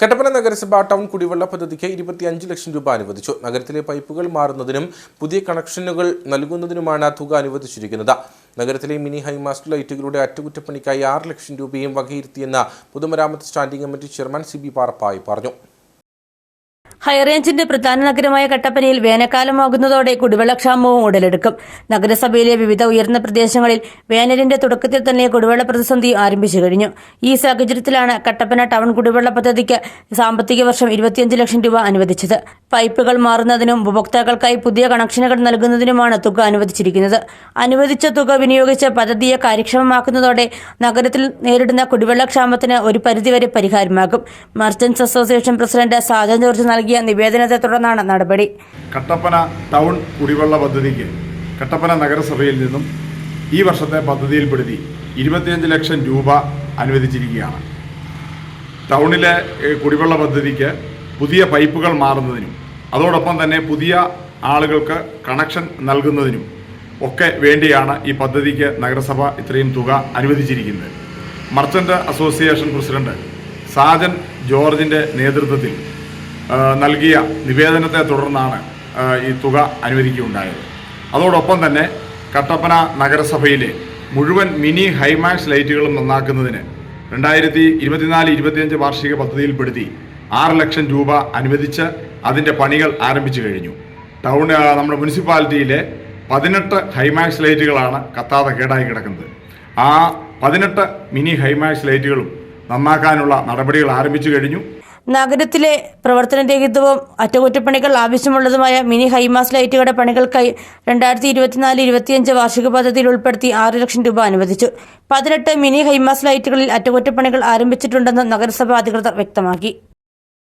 കട്ടപ്പന നഗരസഭ ടൗൺ കുടിവെള്ള പദ്ധതിക്ക് ഇരുപത്തിയഞ്ച് ലക്ഷം രൂപ അനുവദിച്ചു. നഗരത്തിലെ പൈപ്പുകൾ മാറുന്നതിനും പുതിയ കണക്ഷനുകൾ നൽകുന്നതിനുമാണ് തുക അനുവദിച്ചിരിക്കുന്നത്. നഗരത്തിലെ മിനി ഹൈമാസ്റ്റ് ലൈറ്റുകളുടെ അറ്റകുറ്റപ്പണിക്കായി ആറ് ലക്ഷം രൂപയും വകയിരുത്തിയെന്ന് പൊതുമരാമത്ത് standing committee chairman C B Parappayi പറഞ്ഞു. ഹൈറേഞ്ചിന്റെ പ്രധാന നഗരമായ കട്ടപ്പനയിൽ വേനൽക്കാലമാകുന്നതോടെ കുടിവെള്ളക്ഷാമവും ഉടലെടുക്കും. നഗരസഭയിലെ വിവിധ ഉയർന്ന പ്രദേശങ്ങളിൽ വേനലിന്റെ തുടക്കത്തിൽ തന്നെ കുടിവെള്ള പ്രതിസന്ധി ആരംഭിച്ചു കഴിഞ്ഞു. ഈ സാഹചര്യത്തിലാണ് കട്ടപ്പന ടൗൺ കുടിവെള്ള പദ്ധതിക്ക് സാമ്പത്തിക വർഷം ഇരുപത്തിയഞ്ച് ലക്ഷം രൂപ അനുവദിച്ചത്. പൈപ്പുകൾ മാറുന്നതിനും ഉപഭോക്താക്കൾക്കായി പുതിയ കണക്ഷനുകൾ നൽകുന്നതിനുമാണ് തുക അനുവദിച്ചിരിക്കുന്നത്. അനുവദിച്ച തുക വിനിയോഗിച്ച് പദ്ധതിയെ കാര്യക്ഷമമാക്കുന്നതോടെ നഗരത്തിൽ നേരിടുന്ന കുടിവെള്ളക്ഷാമത്തിന് ഒരു പരിധിവരെ പരിഹാരമാകും. Merchants association president Sajan George നൽകിയ നിവേദനത്തെ തുടർന്നാണ് നടപടി. കട്ടപ്പന ടൗൺ കുടിവെള്ള പദ്ധതിക്ക് കട്ടപ്പന നഗരസഭയിൽ നിന്നും ഈ വർഷത്തെ പദ്ധതിയിൽപ്പെടുത്തി ഇരുപത്തിയഞ്ച് ലക്ഷം രൂപ അനുവദിച്ചിരിക്കുകയാണ്. ടൗണിലെ കുടിവെള്ള പദ്ധതിക്ക് പുതിയ പൈപ്പുകൾ മാറുന്നതിനും അതോടൊപ്പം തന്നെ പുതിയ ആളുകൾക്ക് കണക്ഷൻ നൽകുന്നതിനും ഒക്കെ വേണ്ടിയാണ് ഈ പദ്ധതിക്ക് നഗരസഭ ഇത്രയും തുക അനുവദിച്ചിരിക്കുന്നത്. മർച്ചന്റ് അസോസിയേഷൻ പ്രസിഡന്റ് സാജൻ ജോർജിന്റെ നേതൃത്വത്തിൽ നൽകിയ നിവേദനത്തെ തുടർന്നാണ് ഈ തുക അനുവദിക്കുകയുണ്ടായത്. അതോടൊപ്പം തന്നെ കട്ടപ്പന നഗരസഭയിലെ മുഴുവൻ മിനി ഹൈമാക്സ് ലൈറ്റുകളും നന്നാക്കുന്നതിന് രണ്ടായിരത്തി ഇരുപത്തിനാല് ഇരുപത്തിയഞ്ച് വാർഷിക പദ്ധതിയിൽപ്പെടുത്തി ആറ് ലക്ഷം രൂപ അനുവദിച്ച് അതിന്റെ പണികൾ ആരംഭിച്ചു കഴിഞ്ഞു. ടൗൺ നമ്മുടെ മുനിസിപ്പാലിറ്റിയിലെ പതിനെട്ട് ഹൈമാക്സ് ലൈറ്റുകളാണ് കത്താതെ കേടായി കിടക്കുന്നത്. ആ പതിനെട്ട് മിനി ഹൈമാക്സ് ലൈറ്റുകളും നന്നാക്കാനുള്ള നടപടികൾ ആരംഭിച്ചു കഴിഞ്ഞു. നഗരത്തിലെ പ്രവർത്തന പ്രവർത്തനരഹിതവും അറ്റകുറ്റപ്പണികൾ ആവശ്യമുള്ളതുമായ മിനി ഹൈമാസ് ലൈറ്റുകളുടെ പണികൾക്കായി രണ്ടായിരത്തി ഇരുപത്തിനാല് ഇരുപത്തിയഞ്ച് വാർഷിക പദ്ധതിയിൽ ഉൾപ്പെടുത്തി ആറ് ലക്ഷം രൂപ അനുവദിച്ചു. പതിനെട്ട് മിനി ഹൈമാസ് ലൈറ്റുകളിൽ അറ്റകുറ്റപ്പണികൾ ആരംഭിച്ചിട്ടുണ്ടെന്ന് നഗരസഭാ അധികൃതർ വ്യക്തമാക്കി.